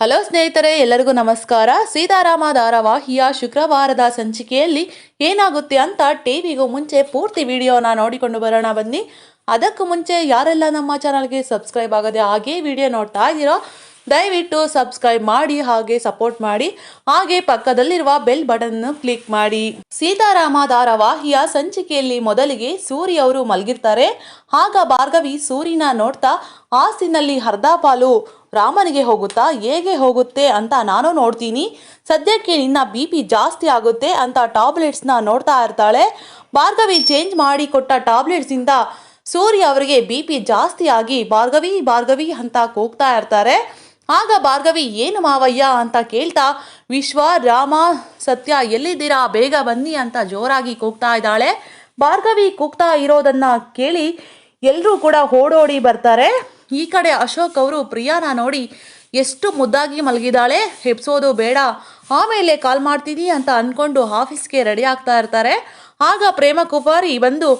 Hello ಸ್ನೇಹಿತರೆ, ಎಲ್ಲರಿಗೂ ನಮಸ್ಕಾರ. ಸೀತಾರಾಮ ಧಾರಾವಾಹಿಯ ಶುಕ್ರವಾರದ ಸಂಚಿಕೆಯಲ್ಲಿ ಏನಾಗುತ್ತೆ ಅಂತ ಟಿವಿಗೂ ಮುಂಚೆ ಪೂರ್ತಿ ವಿಡಿಯೋನ ನೋಡಿಕೊಂಡು ಬರೋಣ ಬನ್ನಿ. ಅದಕ್ಕೂ ಮುಂಚೆ ಯಾರೆಲ್ಲ ನಮ್ಮ ಚಾನಲ್ಗೆ ಸಬ್ಸ್ಕ್ರೈಬ್ ಆಗದೆ ಹಾಗೆ ವಿಡಿಯೋ ನೋಡ್ತಾ ಇದ್ದೀರೋ ದಯವಿಟ್ಟು ಸಬ್ಸ್ಕ್ರೈಬ್ ಮಾಡಿ ಹಾಗೆ ಸಪೋರ್ಟ್ ಮಾಡಿ. ಹಾಗೆ ಪಕ್ಕದಲ್ಲಿರುವ ಬೆಲ್ ಬಟನ್ ಕ್ಲಿಕ್ ಮಾಡಿ. ಸೀತಾರಾಮ ಧಾರಾವಾಹಿಯ ಸಂಚಿಕೆಯಲ್ಲಿ ಮೊದಲಿಗೆ ಸೂರಿ ಅವರು ಮಲಗಿರ್ತಾರೆ. ಆಗ ಭಾರ್ಗವಿ ಸೂರಿನ ನೋಡ್ತಾ ಆಸ್ತಿನಲ್ಲಿ ಅರ್ಧ ಪಾಲು, ರಾಮನಿಗೆ ಹೋಗುತ್ತಾ, ಹೇಗೆ ಹೋಗುತ್ತೆ ಅಂತ ನಾನು ನೋಡ್ತೀನಿ. ಸದ್ಯಕ್ಕೆ ನಿನ್ನ ಬಿ ಪಿ ಜಾಸ್ತಿ ಆಗುತ್ತೆ ಅಂತ ಟಾಬ್ಲೆಟ್ಸ್ನ ನೋಡ್ತಾ ಇರ್ತಾಳೆ. ಭಾರ್ಗವಿ ಚೇಂಜ್ ಮಾಡಿ ಕೊಟ್ಟ ಟಾಬ್ಲೆಟ್ಸಿಂದ ಸೂರ್ಯ ಅವರಿಗೆ ಬಿ ಪಿ ಜಾಸ್ತಿ ಆಗಿ, ಭಾರ್ಗವಿ ಭಾರ್ಗವಿ ಅಂತ ಕೂಗ್ತಾ ಇರ್ತಾರೆ. ಆಗ ಭಾರ್ಗವಿ, ಏನು ಮಾವಯ್ಯ ಅಂತ ಕೇಳ್ತಾ, ವಿಶ್ವ, ರಾಮ, ಸತ್ಯ ಎಲ್ಲಿದ್ದೀರಾ? ಬೇಗ ಬನ್ನಿ ಅಂತ ಜೋರಾಗಿ ಕೂಗ್ತಾ ಇದ್ದಾಳೆ. ಭಾರ್ಗವಿ ಕೂಗ್ತಾ ಇರೋದನ್ನ ಕೇಳಿ ಎಲ್ಲರೂ ಕೂಡ ಓಡೋಡಿ ಬರ್ತಾರೆ. ಈ ಕಡೆ ಅಶೋಕ್ ಅವರು ಪ್ರಿಯಾನ ನೋಡಿ ಎಷ್ಟು ಮುದ್ದಾಗಿ ಮಲಗಿದಾಳೆ ಹೆಪ್ಸೋದು ಬೇಡ, ಆಮೇಲೆ ಕಾಲ್ ಮಾಡ್ತೀನಿ ಅಂತ ಅಂದ್ಕೊಂಡು ಆಫೀಸ್ಗೆ ರೆಡಿ ಆಗ್ತಾ ಇರ್ತಾರೆ. ಆಗ ಪ್ರೇಮ ಕುಮಾರಿ ಬಂದು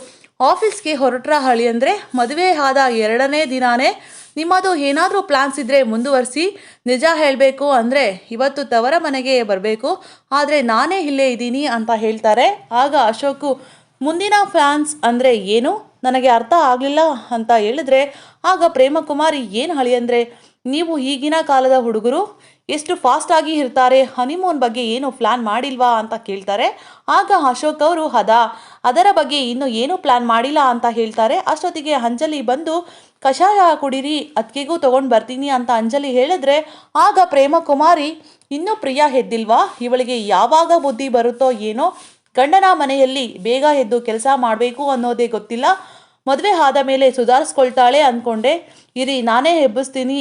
ಆಫೀಸ್ಗೆ ಹೊರಟ್ರ ಹಳಿ ಅಂದರೆ ಮದುವೆ ಆದ ಎರಡನೇ ದಿನಾನೇ ನಿಮ್ಮದು ಏನಾದರೂ ಪ್ಲಾನ್ಸ್ ಇದ್ದರೆ ಮುಂದುವರಿಸಿ. ನಿಜ ಹೇಳಬೇಕು ಅಂದರೆ ಇವತ್ತು ತವರ ಮನೆಗೆ ಬರಬೇಕು. ಆದರೆ ನಾನೇ ಇಲ್ಲೇ ಇದ್ದೀನಿ ಅಂತ ಹೇಳ್ತಾರೆ. ಆಗ ಅಶೋಕು, ಮುಂದಿನ ಫ್ಯಾನ್ಸ್ ಅಂದರೆ ಏನು? ನನಗೆ ಅರ್ಥ ಆಗಲಿಲ್ಲ ಅಂತ ಹೇಳಿದ್ರೆ, ಆಗ ಪ್ರೇಮಕುಮಾರಿ ಏನು ಹಳಿ ಅಂದರೆ? ನೀವು ಈಗಿನ ಕಾಲದ ಹುಡುಗರು ಎಷ್ಟು ಫಾಸ್ಟಾಗಿ ಇರ್ತಾರೆ ಹನಿಮೂನ್ ಬಗ್ಗೆ ಏನು ಪ್ಲ್ಯಾನ್ ಮಾಡಿಲ್ವಾ ಅಂತ ಕೇಳ್ತಾರೆ. ಆಗ ಅಶೋಕ್ ಅವರು, ಹದ, ಅದರ ಬಗ್ಗೆ ಇನ್ನು ಏನು ಪ್ಲ್ಯಾನ್ ಮಾಡಿಲ್ಲ ಅಂತ ಹೇಳ್ತಾರೆ. ಅಷ್ಟೊತ್ತಿಗೆ ಅಂಜಲಿ ಬಂದು, ಕಷಾಯ ಕುಡಿರಿ ಅದಕ್ಕೆಗೂ ತಗೊಂಡು ಬರ್ತೀನಿ ಅಂತ ಅಂಜಲಿ ಹೇಳಿದ್ರೆ, ಆಗ ಪ್ರೇಮಕುಮಾರಿ, ಇನ್ನೂ ಪ್ರಿಯ ಎದ್ದಿಲ್ವಾ ಇವಳಿಗೆ ಯಾವಾಗ ಬುದ್ಧಿ ಬರುತ್ತೋ ಏನೋ? ಗಂಡನ ಮನೆಯಲ್ಲಿ ಬೇಗ ಎದ್ದು ಕೆಲಸ ಮಾಡಬೇಕು ಅನ್ನೋದೇ ಗೊತ್ತಿಲ್ಲ. ಮದುವೆ ಆದ ಮೇಲೆ ಸುಧಾರಿಸ್ಕೊಳ್ತಾಳೆ ಅಂದ್ಕೊಂಡೆ ಇರಿ, ನಾನೇ ಎಬ್ಬಿಸ್ತೀನಿ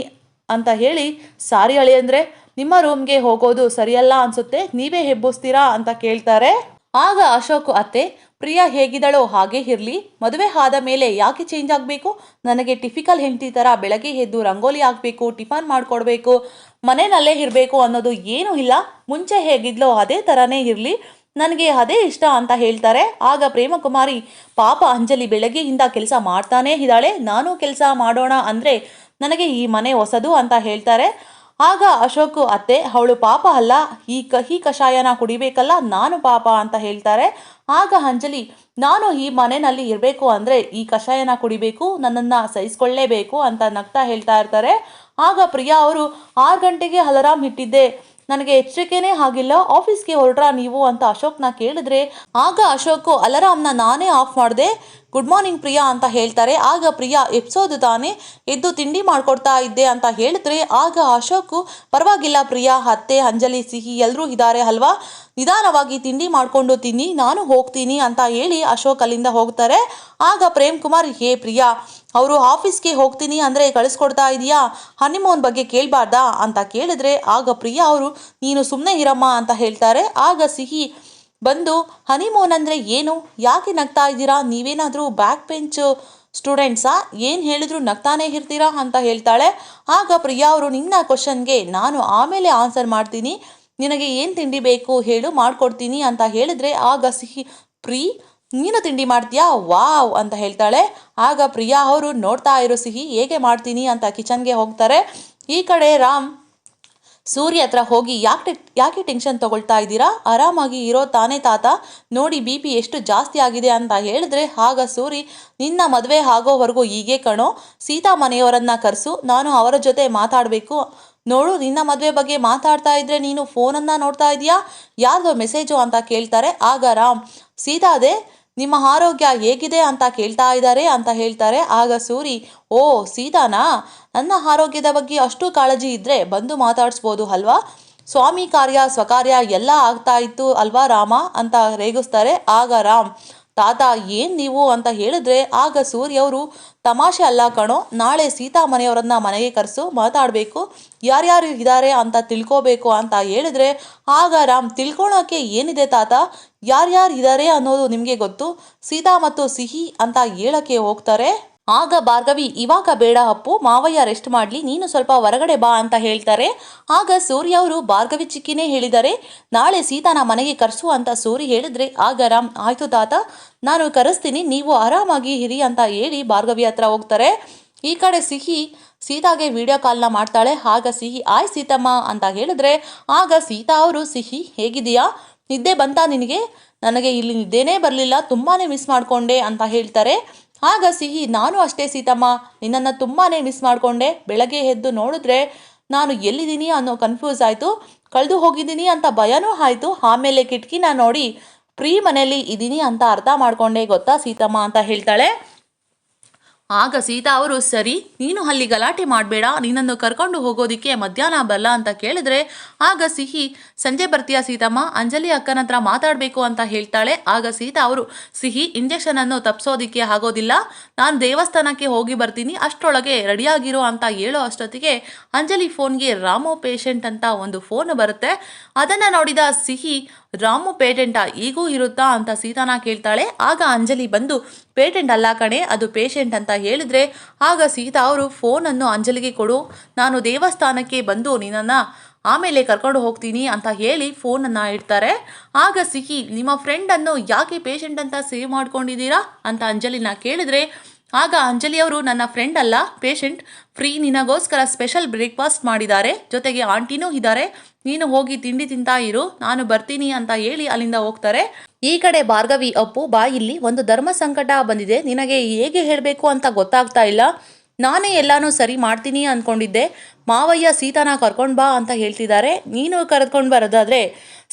ಅಂತ ಹೇಳಿ, ಸಾರಿ ಅಳಿ ಅಂದರೆ ನಿಮ್ಮ ರೂಮ್ಗೆ ಹೋಗೋದು ಸರಿಯಲ್ಲ ಅನ್ಸುತ್ತೆ, ನೀವೇ ಹೆಬ್ಬಿಸ್ತೀರಾ? ಅಂತ ಕೇಳ್ತಾರೆ. ಆಗ ಅಶೋಕ್ ಅತ್ತೆ, ಪ್ರಿಯಾ ಹೇಗಿದಳೋ ಹಾಗೆ ಇರಲಿ, ಮದುವೆ ಆದ ಮೇಲೆ ಯಾಕೆ ಚೇಂಜ್ ಆಗಬೇಕು? ನನಗೆ ಟಿಫಿಕಲ್ ಹೆಂಡತಿ ಥರ ಬೆಳಗ್ಗೆ ಎದ್ದು ರಂಗೋಲಿ ಹಾಕಬೇಕು, ಟಿಫನ್ ಮಾಡಿಕೊಡ್ಬೇಕು, ಮನೆಯಲ್ಲೇ ಇರಬೇಕು ಅನ್ನೋದು ಏನೂ ಇಲ್ಲ, ಮುಂಚೆ ಹೇಗಿದ್ಲೋ ಅದೇ ಥರನೇ ಇರಲಿ, ನನಗೆ ಅದೇ ಇಷ್ಟ ಅಂತ ಹೇಳ್ತಾರೆ. ಆಗ ಪ್ರೇಮಕುಮಾರಿ, ಪಾಪ ಅಂಜಲಿ ಬೆಳಗ್ಗೆಯಿಂದ ಕೆಲಸ ಮಾಡ್ತಾನೇ ಇದ್ದಾಳೆ, ನಾನು ಕೆಲಸ ಮಾಡೋಣ ಅಂದರೆ ನನಗೆ ಈ ಮನೆ ಹೊಸದು ಅಂತ ಹೇಳ್ತಾರೆ. ಆಗ ಅಶೋಕ್ ಅತ್ತೆ, ಅವಳು ಪಾಪ ಅಲ್ಲ, ಈ ಕಹಿ ಕಷಾಯನ ಕುಡಿಬೇಕಲ್ಲ, ನಾನು ಪಾಪ ಅಂತ ಹೇಳ್ತಾರೆ. ಆಗ ಅಂಜಲಿ, ನಾನು ಈ ಮನೆಯಲ್ಲಿ ಇರಬೇಕು ಅಂದರೆ ಈ ಕಷಾಯನ ಕುಡಿಬೇಕು, ನನ್ನನ್ನು ಸಹಿಸ್ಕೊಳ್ಳೇಬೇಕು ಅಂತ ನಗ್ತಾ ಹೇಳ್ತಾ ಇರ್ತಾರೆ. ಆಗ ಪ್ರಿಯಾ ಅವರು, ಆರು ಗಂಟೆಗೆ ಅಲರಾಮ್ ಇಟ್ಟಿದ್ದೆ, ನನಗೆ ಎಚ್ಚರಿಕೆನೇ ಆಗಿಲ್ಲ, ಆಫೀಸ್ಗೆ ಹೊರಡ್ರಾ ನೀವು ಅಂತ ಅಶೋಕ್ನ ಕೇಳಿದ್ರೆ, ಆಗ ಅಶೋಕ್ ಅಲಾರಾಮ್ನ ನಾನೇ ಆಫ್ ಮಾಡಿದೆ ಗುಡ್ ಮಾರ್ನಿಂಗ್ ಪ್ರಿಯಾ ಅಂತ ಹೇಳ್ತಾರೆ. ಆಗ ಪ್ರಿಯಾ, ಎಪ್ಸೋದು ತಾನೇ? ಎದ್ದು ತಿಂಡಿ ಮಾಡ್ಕೊಡ್ತಾ ಇದ್ದೆ ಅಂತ ಹೇಳಿದ್ರೆ, ಆಗ ಅಶೋಕ್, ಪರವಾಗಿಲ್ಲ ಪ್ರಿಯಾ, ಅತ್ತೆ, ಅಂಜಲಿ, ಸಿಹಿ ಎಲ್ಲರೂ ಇದ್ದಾರೆ ಅಲ್ವಾ? ನಿಧಾನವಾಗಿ ತಿಂಡಿ ಮಾಡಿಕೊಂಡು ತಿನ್ನಿ, ನಾನು ಹೋಗ್ತೀನಿ ಅಂತ ಹೇಳಿ ಅಶೋಕ್ ಅಲ್ಲಿಂದ ಹೋಗ್ತಾರೆ. ಆಗ ಪ್ರೇಮ್ ಕುಮಾರ್, ಹೇ ಪ್ರಿಯಾ, ಅವರು ಆಫೀಸ್ಗೆ ಹೋಗ್ತೀನಿ ಅಂದರೆ ಕಳಿಸ್ಕೊಡ್ತಾ ಇದೆಯಾ? ಹನಿಮೂನ್ ಬಗ್ಗೆ ಕೇಳಬಾರ್ದಾ? ಅಂತ ಕೇಳಿದ್ರೆ, ಆಗ ಪ್ರಿಯಾ ಅವರು, ನೀನು ಸುಮ್ಮನೆ ಇರಮ್ಮ ಅಂತ ಹೇಳ್ತಾರೆ. ಆಗ ಸಿಹಿ ಬಂದು, ಹನಿಮೂನ್ ಅಂದರೆ ಏನು? ಯಾಕೆ ನಗ್ತಾ ಇದ್ದೀರಾ? ನೀವೇನಾದರೂ ಬ್ಯಾಕ್ ಬೆಂಚ್ ಸ್ಟೂಡೆಂಟ್ಸಾ? ಏನು ಹೇಳಿದ್ರು ನಗ್ತಾನೇ ಇರ್ತೀರಾ? ಅಂತ ಹೇಳ್ತಾಳೆ. ಆಗ ಪ್ರಿಯಾ ಅವರು, ನಿನ್ನ ಕ್ವಶನ್ಗೆ ನಾನು ಆಮೇಲೆ ಆನ್ಸರ್ ಮಾಡ್ತೀನಿ. ನಿನಗೆ ಏನು ತಿಂಡಿ ಬೇಕು ಹೇಳು, ಮಾಡ್ಕೊಡ್ತೀನಿ ಅಂತ ಹೇಳಿದ್ರೆ, ಆಗ ಸಿಹಿ, ಪ್ರೀ, ನೀನು ತಿಂಡಿ ಮಾಡ್ತೀಯಾ? ವಾವ್ ಅಂತ ಹೇಳ್ತಾಳೆ. ಆಗ ಪ್ರಿಯಾ ಅವರು, ನೋಡ್ತಾ ಇರೋ ಸಿಹಿ, ಹೇಗೆ ಮಾಡ್ತೀನಿ? ಅಂತ ಕಿಚನ್ಗೆ ಹೋಗ್ತಾರೆ. ಈ ಕಡೆ ರಾಮ್ ಸೂರ್ಯ ಹತ್ರ ಹೋಗಿ ಯಾಕೆ ಯಾಕೆ ಟೆನ್ಷನ್ ತಗೊಳ್ತಾ ಇದ್ದೀರಾ? ಆರಾಮಾಗಿ ಇರೋ ತಾನೇ ತಾತ. ನೋಡಿ ಬಿ ಪಿ ಎಷ್ಟು ಜಾಸ್ತಿ ಆಗಿದೆ ಅಂತ ಹೇಳಿದ್ರೆ ಆಗ ಸೂರಿ, ನಿನ್ನ ಮದುವೆ ಆಗೋವರೆಗೂ ಹೀಗೆ ಕಣೋ. ಸೀತಾ ಮನೆಯವರನ್ನ ಕರೆಸು. ನಾನು ಅವರ ಜೊತೆ ಮಾತಾಡಬೇಕು. ನೋಡು, ನಿನ್ನ ಮದುವೆ ಬಗ್ಗೆ ಮಾತಾಡ್ತಾ ಇದ್ರೆ ನೀನು ಫೋನನ್ನು ನೋಡ್ತಾ ಇದೀಯಾ? ಯಾರ್ದೋ ಮೆಸೇಜು ಅಂತ ಕೇಳ್ತಾರೆ. ಆಗ ರಾಮ್ ಸೀತಾದೆ ನಿಮ್ಮ ಆರೋಗ್ಯ ಹೇಗಿದೆ ಅಂತ ಕೇಳ್ತಾ ಇದ್ದಾರೆ ಅಂತ ಹೇಳ್ತಾರೆ. ಆಗ ಸೂರಿ, ಓ ಸೀತಾನಾ, ನನ್ನ ಆರೋಗ್ಯದ ಬಗ್ಗೆ ಅಷ್ಟು ಕಾಳಜಿ ಇದ್ದರೆ ಬಂದು ಮಾತಾಡಿಸ್ಬೋದು ಅಲ್ವಾ? ಸ್ವಾಮಿ ಕಾರ್ಯ, ಸ್ವಕಾರ್ಯ ಎಲ್ಲ ಆಗ್ತಾ ಇತ್ತು ಅಲ್ವಾ ರಾಮ? ಅಂತ ರೇಗಿಸ್ತಾರೆ. ಆಗ ರಾಮ್ ತಾತ, ಏನು ನೀವು ಅಂತ ಹೇಳಿದ್ರೆ ಆಗ ಸೂರ್ಯವರು, ತಮಾಷೆ ಅಲ್ಲ ಕಣೋ, ನಾಳೆ ಸೀತಾ ಮನೆಯವರನ್ನ ಮನೆಗೆ ಕರೆಸು, ಮಾತಾಡಬೇಕು, ಯಾರ್ಯಾರು ಇದ್ದಾರೆ ಅಂತ ತಿಳ್ಕೋಬೇಕು ಅಂತ ಹೇಳಿದ್ರೆ, ಆಗ ರಾಮ್ ತಿಳ್ಕೊಳಕ್ಕೆ ಏನಿದೆ ತಾತ? ಯಾರ್ಯಾರು ಇದ್ದಾರೆ ಅನ್ನೋದು ನಿಮಗೆ ಗೊತ್ತು? ಸೀತಾ ಮತ್ತು ಸಿಹಿ ಅಂತ ಹೇಳಕ್ಕೆ ಹೋಗ್ತಾರೆ? ಆಗ ಭಾರ್ಗವಿ, ಇವಾಗ ಬೇಡ ಅಪ್ಪು, ಮಾವಯ್ಯ ರೆಸ್ಟ್ ಮಾಡಲಿ, ನೀನು ಸ್ವಲ್ಪ ಹೊರಗಡೆ ಬಾ ಅಂತ ಹೇಳ್ತಾರೆ. ಆಗ ಸೂರ್ಯ ಅವರು ಭಾರ್ಗವಿ ಚಿಕ್ಕಿನೇ ಹೇಳಿದ್ದಾರೆ ನಾಳೆ ಸೀತಾನ ಮನೆಗೆ ಕರೆಸು ಅಂತ ಸೂರಿ ಹೇಳಿದ್ರೆ, ಆಗ ರಾಮ್, ಆಯ್ತು ತಾತ, ನಾನು ಕರೆಸ್ತೀನಿ, ನೀವು ಆರಾಮಾಗಿ ಹಿರಿ ಅಂತ ಹೇಳಿ ಭಾರ್ಗವಿ ಹತ್ರ ಹೋಗ್ತಾರೆ. ಈ ಕಡೆ ಸಿಹಿ, ಸೀತಾಗೆ ವಿಡಿಯೋ ಕಾಲ್ನ ಮಾಡ್ತಾಳೆ. ಆಗ ಸಿಹಿ, ಆಯ್ ಸೀತಮ್ಮ ಅಂತ ಹೇಳಿದ್ರೆ, ಆಗ ಸೀತಾ ಅವರು, ಸಿಹಿ ಹೇಗಿದೆಯಾ ನಿದ್ದೆ ಬಂತಾ ನಿನಗೆ? ನನಗೆ ಇಲ್ಲಿ ನಿದ್ದೆನೇ ಬರಲಿಲ್ಲ ತುಂಬಾ ಮಿಸ್ ಮಾಡಿಕೊಂಡೆ ಅಂತ ಹೇಳ್ತಾರೆ. ಆಗ ಸಿಹಿ, ನಾನು ಅಷ್ಟೇ ಸೀತಮ್ಮ. ನಿನ್ನನ್ನು ತುಂಬಾ ಮಿಸ್ ಮಾಡಿಕೊಂಡೆ. ಬೆಳಗ್ಗೆ ಎದ್ದು ನೋಡಿದ್ರೆ ನಾನು ಎಲ್ಲಿದ್ದೀನಿ ಅನ್ನೋ ಕನ್ಫ್ಯೂಸ್ ಆಯಿತು. ಕಳೆದು ಹೋಗಿದ್ದೀನಿ ಅಂತ ಭಯನೂ ಆಯಿತು. ಆಮೇಲೆ ಕಿಟಕಿನ ನೋಡಿ, ಪ್ರೀ ಮನೆಯಲ್ಲಿ ಇದ್ದೀನಿ ಅಂತ ಅರ್ಥ ಮಾಡಿಕೊಂಡೆ, ಗೊತ್ತಾ ಸೀತಮ್ಮ? ಅಂತ ಹೇಳ್ತಾಳೆ. ಆಗ ಸೀತಾ ಅವರು, ಸರಿ, ನೀನು ಅಲ್ಲಿ ಗಲಾಟೆ ಮಾಡಬೇಡ, ನಿನ್ನನ್ನು ಕರ್ಕೊಂಡು ಹೋಗೋದಿಕ್ಕೆ ಮಧ್ಯಾಹ್ನ ಬಲ್ಲ ಅಂತ ಕೇಳಿದ್ರೆ, ಆಗ ಸಿಹಿ, ಸಂಜೆ ಬರ್ತೀಯಾ ಸೀತಮ್ಮ? ಅಂಜಲಿ ಅಕ್ಕನ ಹತ್ರ ಮಾತಾಡಬೇಕು ಅಂತ ಹೇಳ್ತಾಳೆ. ಆಗ ಸೀತಾ ಅವರು, ಸಿಹಿ, ಇಂಜೆಕ್ಷನ್ ಅನ್ನು ತಪ್ಪಿಸೋದಿಕ್ಕೆ ಆಗೋದಿಲ್ಲ. ನಾನು ದೇವಸ್ಥಾನಕ್ಕೆ ಹೋಗಿ ಬರ್ತೀನಿ. ಅಷ್ಟರೊಳಗೆ ರೆಡಿಯಾಗಿರೋ ಅಂತ ಹೇಳೋ ಅಷ್ಟೊತ್ತಿಗೆ ಅಂಜಲಿ ಫೋನ್ಗೆ, ರಾಮು ಪೇಷಂಟ್ ಅಂತ ಒಂದು ಫೋನ್ ಬರುತ್ತೆ. ಅದನ್ನು ನೋಡಿದ ಸಿಹಿ, ರಾಮು ಪೇಟೆಂಟಾ ಈಗೂ ಇರುತ್ತಾ? ಅಂತ ಸೀತಾನ ಕೇಳ್ತಾಳೆ. ಆಗ ಅಂಜಲಿ ಬಂದು ಪೇಟೆಂಟ್ ಅಲ್ಲ ಕಣೆ, ಅದು ಪೇಷಂಟ್ ಅಂತ ಹೇಳಿದ್ರೆ ಆಗ ಸೀತಾ ಅವರು ಫೋನನ್ನು ಅಂಜಲಿಗೆ ಕೊಡು. ನಾನು ದೇವಸ್ಥಾನಕ್ಕೆ ಬಂದು ನಿನ್ನನ್ನು ಆಮೇಲೆ ಕರ್ಕೊಂಡು ಹೋಗ್ತೀನಿ ಅಂತ ಹೇಳಿ ಫೋನನ್ನು ಇಡ್ತಾರೆ. ಆಗ ಸಿಹಿ, ನಿಮ್ಮ ಫ್ರೆಂಡನ್ನು ಯಾಕೆ ಪೇಷಂಟ್ ಅಂತ ಸೇವ್ ಮಾಡ್ಕೊಂಡಿದ್ದೀರಾ? ಅಂತ ಅಂಜಲಿನ ಕೇಳಿದ್ರೆ ಆಗ ಅಂಜಲಿ ಅವರು ನನ್ನ ಫ್ರೆಂಡ್ ಅಲ್ಲ ಪೇಷಂಟ್ ಫ್ರೀ ನಿನಗೋಸ್ಕರ ಸ್ಪೆಷಲ್ ಬ್ರೇಕ್ಫಾಸ್ಟ್ ಮಾಡಿದ್ದಾರೆ, ಜೊತೆಗೆ ಆಂಟಿನೂ ಇದ್ದಾರೆ. ನೀನು ಹೋಗಿ ತಿಂಡಿ ತಿಂತಾ ಇರು, ನಾನು ಬರ್ತೀನಿ ಅಂತ ಹೇಳಿ ಅಲ್ಲಿಂದ ಹೋಗ್ತಾರೆ. ಈ ಕಡೆ ಭಾರ್ಗವಿ, ಅಪ್ಪು, ಬಾ ಇಲ್ಲಿ, ಒಂದು ಧರ್ಮ ಸಂಕಟ ಬಂದಿದೆ, ನಿನಗೆ ಹೇಗೆ ಹೇಳಬೇಕು ಅಂತ ಗೊತ್ತಾಗ್ತಾ ಇಲ್ಲ. ನಾನೇ ಎಲ್ಲಾನು ಸರಿ ಮಾಡ್ತೀನಿ ಅಂದ್ಕೊಂಡಿದ್ದೆ ಮಾವಯ್ಯ ಸೀತಾನ ಕರ್ಕೊಂಡು ಬಾ ಅಂತ ಹೇಳ್ತಿದ್ದಾರೆ. ನೀನು ಕರೆದ್ಕೊಂಡು ಬರೋದಾದರೆ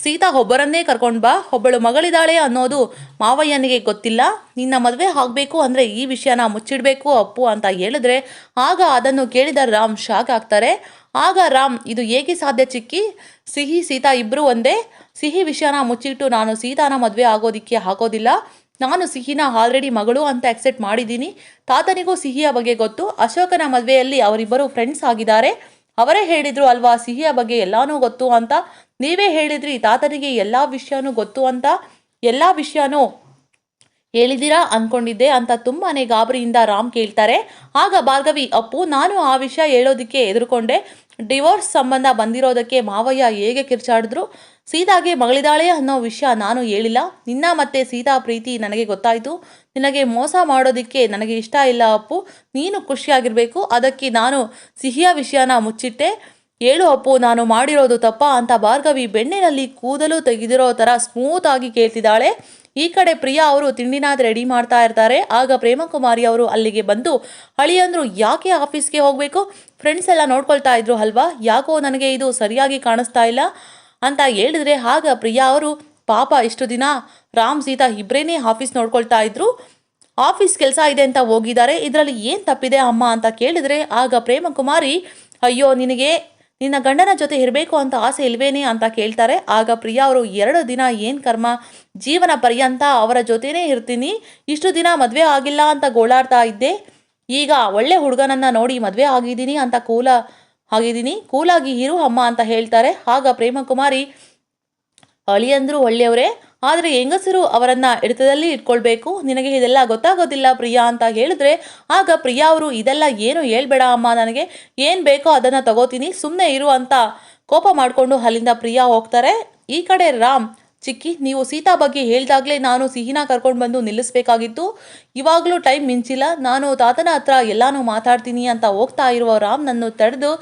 ಸೀತಾ ಒಬ್ಬರನ್ನೇ ಕರ್ಕೊಂಡು ಬಾ. ಒಬ್ಬಳು ಮಗಳಿದ್ದಾಳೆ ಅನ್ನೋದು ಮಾವಯ್ಯನಿಗೆ ಗೊತ್ತಿಲ್ಲ. ನಿನ್ನ ಮದುವೆ ಆಗಬೇಕು ಅಂದರೆ ಈ ವಿಷಯನ ಮುಚ್ಚಿಡಬೇಕು ಅಪ್ಪು ಅಂತ ಹೇಳಿದ್ರೆ ಆಗ ಅದನ್ನು ಕೇಳಿದ ರಾಮ್ ಶಾಕ್ ಆಗ್ತಾರೆ. ಆಗ ರಾಮ್, ಇದು ಹೇಗೆ ಸಾಧ್ಯ ಚಿಕ್ಕಿ? ಸಿಹಿ ಸೀತಾ ಇಬ್ಬರು ಒಂದೇ. ಸಿಹಿ ವಿಷಯನ ಮುಚ್ಚಿಟ್ಟು ನಾನು ಸೀತಾನ ಮದುವೆ ಆಗೋದಿಕ್ಕೆ ಆಗೋದಿಲ್ಲ ನಾನು ಸಿಹಿನ ಆಲ್ರೆಡಿ ಮಗಳು ಅಂತ ಅಕ್ಸೆಪ್ಟ್ ಮಾಡಿದ್ದೀನಿ. ತಾತನಿಗೂ ಸಿಹಿಯ ಬಗ್ಗೆ ಗೊತ್ತು. ಅಶೋಕನ ಮದುವೆಯಲ್ಲಿ ಅವರಿಬ್ಬರು ಫ್ರೆಂಡ್ಸ್ ಆಗಿದ್ದಾರೆ. ಅವರೇ ಹೇಳಿದ್ರು ಅಲ್ವಾ, ಸಿಹಿಯ ಬಗ್ಗೆ ಎಲ್ಲಾನು ಗೊತ್ತು ಅಂತ. ನೀವೇ ಹೇಳಿದ್ರಿ, ತಾತನಿಗೆ ಎಲ್ಲ ವಿಷಯನೂ ಗೊತ್ತು ಅಂತ. ಎಲ್ಲ ವಿಷಯನೂ ಹೇಳಿದಿರಾ ಅನ್ಕೊಂಡಿದ್ದೆ ಅಂತ ತುಂಬಾನೇ ಗಾಬರಿಯಿಂದ ರಾಮ್ ಕೇಳ್ತಾರೆ. ಆಗ ಭಾರ್ಗವಿ, ಅಪ್ಪು, ನಾನು ಆ ವಿಷಯ ಹೇಳೋದಕ್ಕೆ ಎದುರುಕೊಂಡೆ ಡಿವೋರ್ಸ್ ಸಂಬಂಧ ಬಂದಿರೋದಕ್ಕೆ ಮಾವಯ್ಯ ಹೇಗೆ ಕಿರ್ಚಾಡಿದ್ರು? ಸೀತಾಗೆ ಮಗಳಿದಾಳೆ ಅನ್ನೋ ವಿಷಯ ನಾನು ಹೇಳಿಲ್ಲ. ನಿನ್ನ ಮತ್ತೆ ಸೀತಾ ಪ್ರೀತಿ ನನಗೆ ಗೊತ್ತಾಯಿತು. ನಿನಗೆ ಮೋಸ ಮಾಡೋದಕ್ಕೆ ನನಗೆ ಇಷ್ಟ ಇಲ್ಲ ಅಪ್ಪು. ನೀನು ಖುಷಿಯಾಗಿರಬೇಕು. ಅದಕ್ಕೆ ನಾನು ಸಿಹಿಯ ವಿಷಯನ ಮುಚ್ಚಿಟ್ಟೆ. ಹೇಳು ಅಪ್ಪು, ನಾನು ಮಾಡಿರೋದು ತಪ್ಪ ಅಂತ ಭಾರ್ಗವಿ ಬೆಣ್ಣೆನಲ್ಲಿ ಕೂದಲು ತೆಗೆದಿರೋ ಥರ ಆಗಿ ಕೇಳ್ತಿದ್ದಾಳೆ. ಈ ಕಡೆ ಪ್ರಿಯಾ ಅವರು ತಿಂಡಿನಾದ ರೆಡಿ ಮಾಡ್ತಾ ಇರ್ತಾರೆ. ಆಗ ಪ್ರೇಮಕುಮಾರಿ ಅವರು ಅಲ್ಲಿಗೆ ಬಂದು ಅಳಿಯಂದ್ರು ಯಾಕೆ ಆಫೀಸ್ಗೆ ಹೋಗಬೇಕು? ಫ್ರೆಂಡ್ಸ್ ಎಲ್ಲ ನೋಡ್ಕೊಳ್ತಾ ಇದ್ರು ಅಲ್ವಾ? ಯಾಕೋ ನನಗೆ ಇದು ಸರಿಯಾಗಿ ಕಾಣಿಸ್ತಾ ಇಲ್ಲ. ಅಂತ ಹೇಳಿದ್ರೆ ಆಗ ಪ್ರಿಯಾ ಅವರು, ಪಾಪ ಇಷ್ಟು ದಿನ ರಾಮ್, ಸೀತಾ ಇಬ್ಬರೇನೇ ಆಫೀಸ್ ನೋಡ್ಕೊಳ್ತಾ ಇದ್ರು. ಆಫೀಸ್ ಕೆಲಸ ಇದೆ ಅಂತ ಹೋಗಿದ್ದಾರೆ. ಇದರಲ್ಲಿ ಏನು ತಪ್ಪಿದೆ ಅಮ್ಮ? ಅಂತ ಕೇಳಿದ್ರೆ ಆಗ ಪ್ರೇಮಕುಮಾರಿ ಅಯ್ಯೋ, ನಿನಗೆ ನಿನ್ನ ಗಂಡನ ಜೊತೆ ಇರಬೇಕು ಅಂತ ಆಸೆ ಇಲ್ವೇನೆ ಅಂತ ಕೇಳ್ತಾರೆ. ಆಗ ಪ್ರಿಯಾ ಅವರು ಎರಡು ದಿನ ಏನು ಕರ್ಮ? ಜೀವನ ಪರ್ಯಂತ ಅವರ ಜೊತೆನೇ ಇರ್ತೀನಿ. ಇಷ್ಟು ದಿನ ಮದುವೆ ಆಗಿಲ್ಲ ಅಂತ ಗೋಳಾಡ್ತಾ ಇದ್ದೆ. ಈಗ ಒಳ್ಳೆ ಹುಡುಗನನ್ನ ನೋಡಿ ಮದುವೆ ಆಗಿದ್ದೀನಿ ಅಂತ ಕೂಲ ಆಗಿದ್ದೀನಿ. ಕೂಲಾಗಿ ಇರು ಅಮ್ಮ ಅಂತ ಹೇಳ್ತಾರೆ. ಆಗ ಪ್ರೇಮಕುಮಾರಿ, ಅಳಿಯಂದ್ರು ಒಳ್ಳೆಯವರೇ ಆದರೆ ಹೆಂಗಸರು ಅವರನ್ನ ಹಿಡಿತದಲ್ಲಿ ಇಟ್ಕೊಳ್ಬೇಕು? ನಿನಗೆ ಇದೆಲ್ಲ ಗೊತ್ತಾಗೋದಿಲ್ಲ ಪ್ರಿಯಾ ಅಂತ ಹೇಳಿದ್ರೆ, ಆಗ ಪ್ರಿಯಾ ಅವರು ಇದೆಲ್ಲ ಏನು ಹೇಳ್ಬೇಡ ಅಮ್ಮ, ನನಗೆ ಏನು ಬೇಕೋ ಅದನ್ನು ತಗೋತೀನಿ ಸುಮ್ಮನೆ ಇರು ಅಂತ ಕೋಪ ಮಾಡಿಕೊಂಡು ಅಲ್ಲಿಂದ ಪ್ರಿಯಾ ಹೋಗ್ತಾರೆ. ಈ ಕಡೆ ರಾಮ್, ಚಿಕ್ಕಿ, ನೀವು ಸೀತಾ ಬಗ್ಗೆ ಹೇಳ್ದಾಗಲೇ ನಾನು ಸಿಹಿನ ಕರ್ಕೊಂಡು ಬಂದು ನಿಲ್ಲಿಸ್ಬೇಕಾಗಿತ್ತು. ಇವಾಗಲೂ ಟೈಮ್ ಮಿಂಚಿಲ್ಲ, ನಾನು ತಾತನ ಹತ್ರ ಎಲ್ಲಾನು ಮಾತಾಡ್ತೀನಿ ಅಂತ ಹೋಗ್ತಾ ಇರುವ ರಾಮ್ ನನ್ನ ತಡೆದು,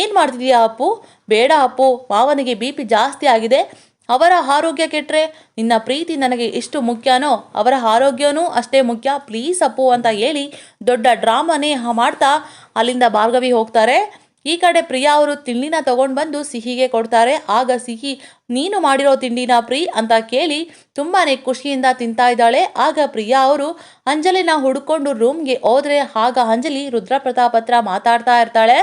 ಏನು ಮಾಡ್ತಿದೀಯಾ ಅಪ್ಪು? ಬೇಡ ಅಪ್ಪು, ಮಾವನಿಗೆ ಬಿ ಪಿ ಜಾಸ್ತಿ ಆಗಿದೆ. ಅವರ ಆರೋಗ್ಯ ಕೆಟ್ಟರೆ ನಿನ್ನ ಪ್ರೀತಿ ನನಗೆ ಎಷ್ಟು ಮುಖ್ಯನೋ ಅವರ ಆರೋಗ್ಯನೂ ಅಷ್ಟೇ ಮುಖ್ಯ. ಪ್ಲೀಸ್ ಅಪ್ಪು ಅಂತ ಹೇಳಿ ದೊಡ್ಡ ಡ್ರಾಮಾನೇ ಮಾಡ್ತಾ ಅಲ್ಲಿಂದ ಭಾರ್ಗವಿ ಹೋಗ್ತಾರೆ. ಈ ಕಡೆ ಪ್ರಿಯಾ ಅವರು ತಿಂಡಿನ ತಗೊಂಡು ಬಂದು ಸಿಹಿಗೆ ಕೊಡ್ತಾರೆ. ಆಗ ಸಿಹಿ, ನೀನು ಮಾಡಿರೋ ತಿಂಡಿನ ಪ್ರೀ ಅಂತ ಕೇಳಿ ತುಂಬಾ ಖುಷಿಯಿಂದ ತಿಂತಾ ಇದ್ದಾಳೆ. ಆಗ ಪ್ರಿಯಾ ಅವರು ಅಂಜಲಿನ ಹುಡ್ಕೊಂಡು ರೂಮ್ಗೆ ಹೋದ್ರೆ ಆಗ ಅಂಜಲಿ ರುದ್ರಪ್ರತಾಪ್ ಹತ್ರ ಮಾತಾಡ್ತಾ ಇರ್ತಾಳೆ.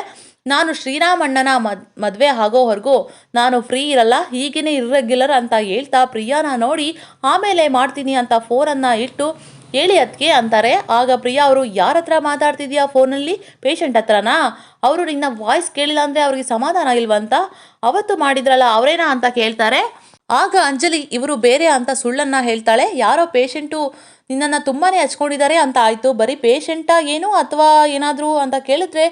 ನಾನು ಶ್ರೀರಾಮಣ್ಣನ ಮದ್, ಮದುವೆ ಆಗೋವರೆಗೂ ನಾನು ಫ್ರೀ ಇರಲ್ಲ, ಹೀಗೇನೆ ಇರ್ರೆಗ್ಯುಲರ್ ಅಂತ ಹೇಳ್ತಾ ಪ್ರಿಯಾನ ನೋಡಿ, ಆಮೇಲೆ ಮಾಡ್ತೀನಿ ಅಂತ ಫೋನನ್ನು ಇಟ್ಟು, ಹೇಳಿ ಅದಕ್ಕೆ ಅಂತಾರೆ. ಆಗ ಪ್ರಿಯಾ ಅವರು, ಯಾರ ಹತ್ರ ಮಾತಾಡ್ತಿದ್ಯಾ ಫೋನಲ್ಲಿ? ಪೇಷಂಟ್ ಹತ್ರನಾ? ಅವರು ನಿನ್ನ ವಾಯ್ಸ್ ಕೇಳಿಲ್ಲ ಅಂದರೆ ಅವ್ರಿಗೆ ಸಮಾಧಾನ ಇಲ್ವಂತ? ಅವತ್ತು ಮಾಡಿದ್ರಲ್ಲ ಅವರೇನಾ ಅಂತ ಕೇಳ್ತಾರೆ. ಆಗ ಅಂಜಲಿ, ಇವರು ಬೇರೆ ಅಂತ ಸುಳ್ಳನ್ನ ಹೇಳ್ತಾಳೆ. ಯಾರೋ ಪೇಷಂಟು ನಿನ್ನನ್ನು ತುಂಬಾ ಹಚ್ಕೊಂಡಿದ್ದಾರೆ ಅಂತ ಆಯಿತು. ಬರೀ ಪೇಷಂಟಾ ಏನು ಅಥವಾ ಏನಾದರೂ ಅಂತ ಕೇಳಿದ್ರೆ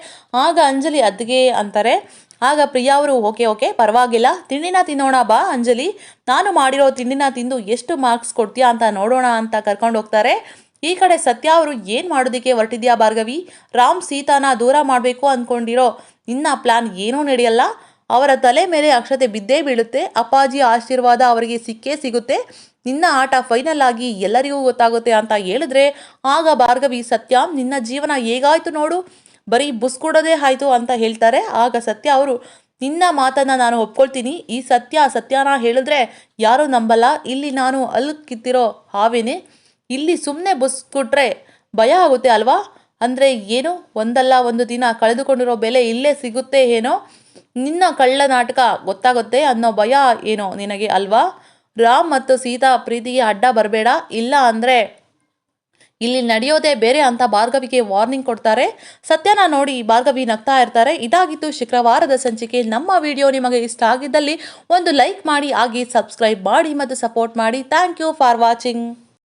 ಆಗ ಅಂಜಲಿ ಅದ್ಗೆ ಅಂತಾರೆ. ಆಗ ಪ್ರಿಯಾ ಅವರು, ಓಕೆ ಓಕೆ, ಪರವಾಗಿಲ್ಲ. ತಿಂಡಿನ ತಿನ್ನೋಣ ಬಾ ಅಂಜಲಿ. ನಾನು ಮಾಡಿರೋ ತಿಂಡಿನ ತಿಂದು ಎಷ್ಟು ಮಾರ್ಕ್ಸ್ ಕೊಡ್ತೀಯಾ ಅಂತ ನೋಡೋಣ ಅಂತ ಕರ್ಕೊಂಡು ಹೋಗ್ತಾರೆ. ಈ ಕಡೆ ಸತ್ಯ ಅವರು, ಏನು ಮಾಡೋದಕ್ಕೆ ಹೊರಟಿದ್ಯಾ ಭಾರ್ಗವಿ? ರಾಮ್ ಸೀತಾನ ದೂರ ಮಾಡಬೇಕು ಅಂದ್ಕೊಂಡಿರೋ ನಿನ್ನ ಪ್ಲಾನ್ ಏನೂ ನಡೆಯಲ್ಲ. ಅವರ ತಲೆ ಮೇಲೆ ಅಕ್ಷತೆ ಬಿದ್ದೇ ಬೀಳುತ್ತೆ. ಅಪ್ಪಾಜಿ ಆಶೀರ್ವಾದ ಅವರಿಗೆ ಸಿಕ್ಕೇ ಸಿಗುತ್ತೆ. ನಿನ್ನ ಆಟ ಫೈನಲ್ ಆಗಿ ಎಲ್ಲರಿಗೂ ಗೊತ್ತಾಗುತ್ತೆ ಅಂತ ಹೇಳಿದ್ರೆ, ಆಗ ಭಾರ್ಗವಿ ಸತ್ಯ ನಿನ್ನ ಜೀವನ ಹೇಗಾಯ್ತು ನೋಡು? ಬರೀ ಬುಸ್ ಕೊಡೋದೇ ಆಯ್ತು ಅಂತ ಹೇಳ್ತಾರೆ. ಆಗ ಸತ್ಯ ಅವರು, ನಿನ್ನ ಮಾತನ್ನ ನಾನು ಒಪ್ಕೊಳ್ತೀನಿ. ಈ ಸತ್ಯ ಸತ್ಯನ ಹೇಳಿದ್ರೆ ಯಾರೂ ನಂಬಲ್ಲ. ಇಲ್ಲಿ ನಾನು ಅಲ್ಲಿ ಕಿತ್ತಿರೋ ಹಾವೇನೆ. ಇಲ್ಲಿ ಸುಮ್ಮನೆ ಬುಸ್ಕೊಟ್ರೆ ಭಯ ಆಗುತ್ತೆ ಅಲ್ವಾ? ಅಂದರೆ ಏನು? ಒಂದಲ್ಲ ಒಂದು ದಿನ ಕಳೆದುಕೊಂಡಿರೋ ಬೆಲೆ ಇಲ್ಲೇ ಸಿಗುತ್ತೆ ಏನೋ? ನಿನ್ನ ಕಳ್ಳ ನಾಟಕ ಗೊತ್ತಾಗುತ್ತೆ ಅನ್ನೋ ಭಯ ಏನೋ ನಿನಗೆ ಅಲ್ವಾ? ರಾಮ್ ಮತ್ತು ಸೀತಾ ಪ್ರೀತಿಗೆ ಅಡ್ಡ ಬರಬೇಡ. ಇಲ್ಲ ಅಂದರೆ ಇಲ್ಲಿ ನಡೆಯೋದೇ ಬೇರೆ ಅಂತ ಭಾರ್ಗವಿಗೆ ವಾರ್ನಿಂಗ್ ಕೊಡ್ತಾರೆ. ಸತ್ಯನ ನೋಡಿ ಭಾರ್ಗವಿ ನಗ್ತಾ ಇರ್ತಾರೆ. ಇದಾಗಿತ್ತು ಶುಕ್ರವಾರದ ಸಂಚಿಕೆ. ನಮ್ಮ ವಿಡಿಯೋ ನಿಮಗೆ ಇಷ್ಟ ಆಗಿದ್ದಲ್ಲಿ ಒಂದು ಲೈಕ್ ಮಾಡಿ ಆಗಿ ಸಬ್ಸ್ಕ್ರೈಬ್ ಮಾಡಿ ಮತ್ತು ಸಪೋರ್ಟ್ ಮಾಡಿ. Thank you for watching.